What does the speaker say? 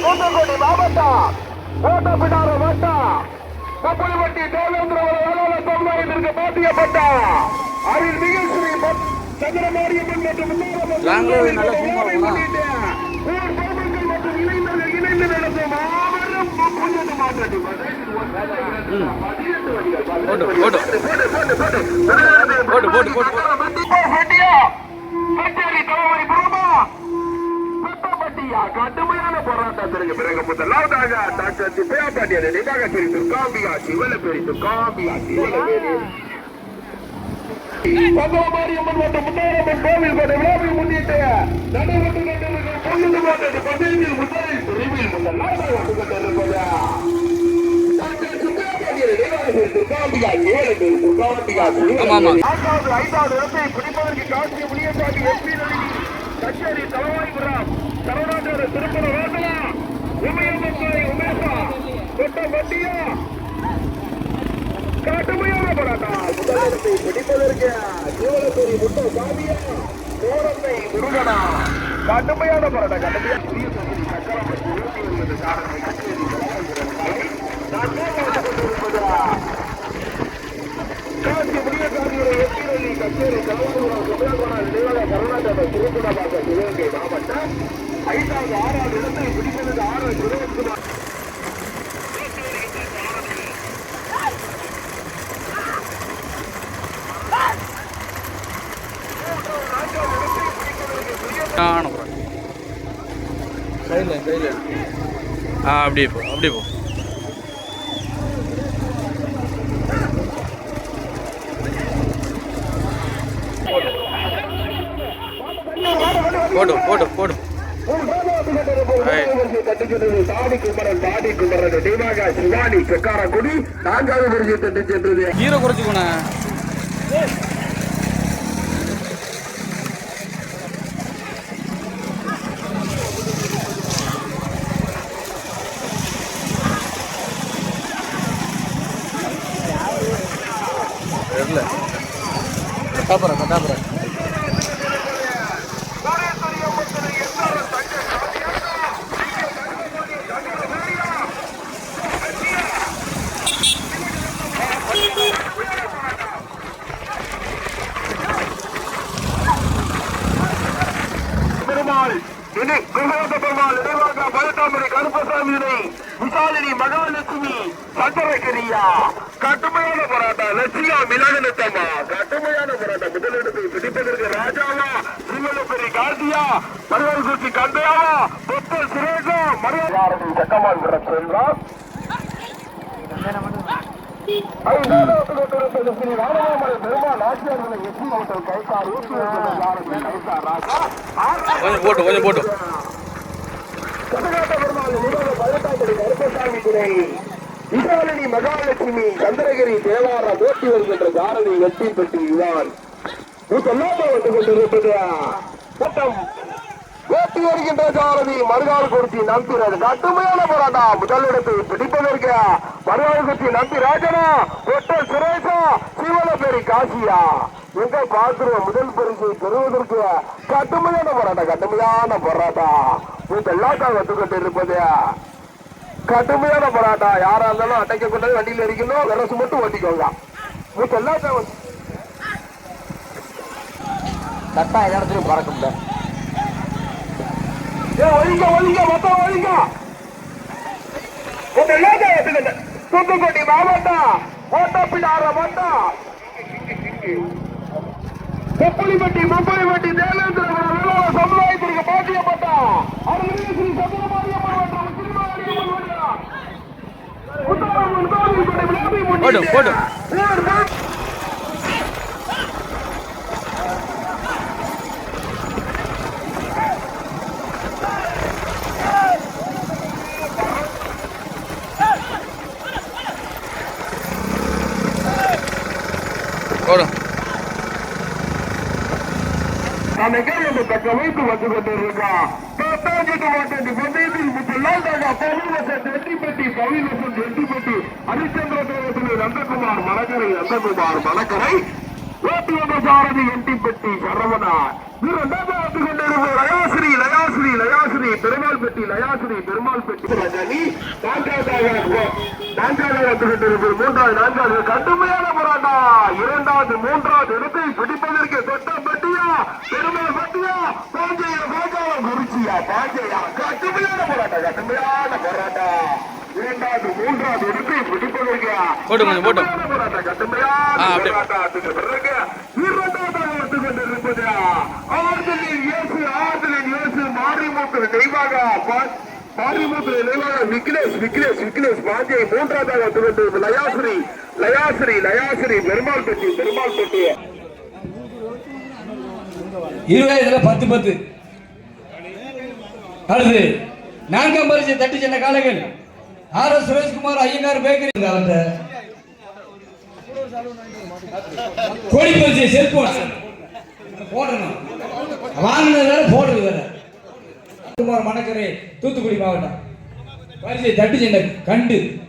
தூத்துக்குடி மாவட்டம் ஓட்டப்பிடார வட்டம் கப்பல்வட்டி தேவேந்திர வேளாள தொழிலாளர்களுக்கு பாத்தியப்பட்ட அருள் மிக ஸ்ரீ சந்திரமாரியம்மன் மற்றும். ஊர் மற்றும் இளைஞர்கள் இணைந்து நடத்தும் மாபெரும் புண்ணியத்து மாற்றத்தை போட்டு போட்டு போட்டு. போட்டு போட்டு. வெட்டியா முதலாவதாக டாக்டர் திப்பையா பாட்டியர் நினைவாக பிரித்து காம்பியா சிவல பிரித்து காம்பியா சிவல மற்றும் முத்தாரம்மன் கோவில் கொண்ட விழாவை முன்னிட்டு நடைபெற்று கொண்டிருக்கும் பொழுது மாற்றது பந்தயத்தில் முதலில் பிரிவில் முதலாவதாக வந்து கொண்டிருப்பது டாக்டர் திப்பையா பாட்டியர் நினைவாக பிரித்து காம்பியா சிவல பிரித்து காம்பியா சிவல நான்காவது ஐந்தாவது இடத்தை பிடிப்பதற்கு காசிய எஸ்பி நளினி கச்சேரி தலவாய்புரம் தொட்ட வண்டியா கடுமையான போராட்டம் முதலிடத்தை பிடிப்பதற்கு ஜீவனத்தூரி முட்ட சாமியா கோரத்தை முருகனா? கடுமையான போராட்டம் கடுமையா புதிய இருபத்தி ஒன்பது சாதனை காசி முனியசாமியுடைய எப்பிரலி கச்சேரி கலவரம் சுப்பிரமணிய நிலையான கர்நாடக திருப்பணமாக சிவகங்கை மாவட்டம். ஐந்தாவது ஆறாவது இடத்தை பிடிப்பதற்கு ஆறு சுரேஷ்குமார் ஆ அப்படியே போ அப்படியே போ. போடு போடு போடு. தாடி குமரன் தாடி குமரன் நினைவாக சிவானி செக்காரக்குடி நான்காவது பரிசு தட்டு சென்றது ஹீரோ குறைச்சிக்கோண்ணே தெரியல கட்டாப்புறேன் கட்டாப்புறேன் பெருமாள் இணை குருநாத பெருமாள் நினைவாக பழத்தாமரை கருப்பசாமியினை விசாலினி மகாலட்சுமி சந்திரகிரியா கடுமையான போராட்டம். லட்சியா மிலகனத்தம்மா கடுமையான போராட்டம். முதலிடத்தை பிடிப்பதற்கு ராஜாவா சிவலப்பெரி கார்த்தியா மருவல் குச்சி கந்தையாவா பொத்தல் சுரேஷா மருவல் சக்கமான் ராஜா. கொஞ்சம் போட்டு கொஞ்சம் போட்டு. தமிழ்நாட்டு பெருமாள் நிறுவன பழத்தாக்குடி கருப்பசாமி துணை விசாரணி மகாலட்சுமி சந்திரகிரி தேவாரம் ஓட்டி வருகின்ற தாரணி வெற்றி பெற்று இவான் சொல்லாம வந்து கொண்டிருப்பது சட்டம் ஓட்டி வருகின்ற சாரதி மறுகால் குறிச்சி நம்பிறது கடுமையான போராட்டம். முதலிடத்தை பிடிப்பதற்கு மறுகால் குறிச்சி நம்பி ராஜனா ஒட்டல் சுரேஷா சிவலப்பேரி காசியா. எங்க பாக்குறோம் முதல் பரிசை பெறுவதற்கு கடுமையான போராட்டம் கடுமையான போராட்டம். இதெல்லாம் தான் கற்றுக்கொண்டு கொண்டிருப்பது கடுமையான போராட்டம். யாரா இருந்தாலும் அடைக்க கொண்டது வண்டியில் இருக்கணும் விரசு மட்டும் ஓட்டிக்கோங்க. இதெல்லாம் தான் வந்து- கட்டா எல்லா இடத்துலையும் பறக்க முடியாது ஏ ஒழிங்க ஒழிங்க மொத்தம் ஒழிங்க. இதெல்லாம் தான் கற்றுக்கிட்டேன் தூத்துக்குடி மாவட்டம் ஓட்டப்பிடார வட்டம் முப்புளிப்பட்டி முப்புளிப்பட்டி தேவேந்திர சமுதாயத்திற்கு பாட்டியப்பட்ட அருள்மிகு ஸ்ரீ சந்திரமாரியம்மன் மற்றும் திருமாரியம்மன் வழியா முத்தாரம்மன் கோவில் கொண்ட விழாவை முன்னிட்டு அந்த தக்க வைத்து வந்து கொண்டிருக்கான் பத்தாஞ்சிட்டு ஹரிச்சந்திர தேவத்தில் நந்தகுமார் மலகரை நந்தகுமார் மலகரை ஓட்டி வந்த சாரதி எட்டிப்பட்டி சரவணா. இரண்டாவது வந்து கொண்டிருப்போம் லயாஸ்ரீ பெருமாள் பெட்டி லயாஸ்ரீ பெருமாள் பெட்டி. மூன்றாவது நான்காவது கடுமையான போராட்டம். இரண்டாவது மூன்றாவது இடத்தை பிடிப்பதற்கு தொட்ட பெட்டியா? பெருமாள் பெட்டியா? பாஞ்சையா பாஞ்சாவா குறிச்சியா? பாஞ்சையா? கடுமையான போராட்டம் கடுமையான போராட்டம். இரண்டாவது மூன்றாவது இடத்தை பிடிப்பதற்கு போட்டு போட்டு. போராட்டம் கடுமையான பிறகு வந்து கொண்டிருப்பது ஆறுதலின் இயேசு ஆறுதலின் இயேசு மாரிமுத்து தெய்வாக பா- மாரிமுத்து தெய்வாக விக்னேஷ் விக்னேஷ் விக்னேஷ் பாண்டியை மூன்றாவதாக வந்து கொண்டிருப்பது லயாஸ்ரீ லயாஸ்ரீ லயாஸ்ரீ பெருமாள் பெட்டி பெருமாள் பெட்டி. இருபதாயிரத்துல பத்து பத்து. அடுத்து நான்காம் பரிசு தட்டி சென்ற காலங்கள். R S Sureshkumar Iyengar bakery. அவர்கிட்ட கோடி பரிசு செல்போன் போடணும். வாங்கினது வேற போடுறது வேற. குமார் மணக்கரை தூத்துக்குடி மாவட்டம். பரிசு தட்டு சென்ற கண்டு.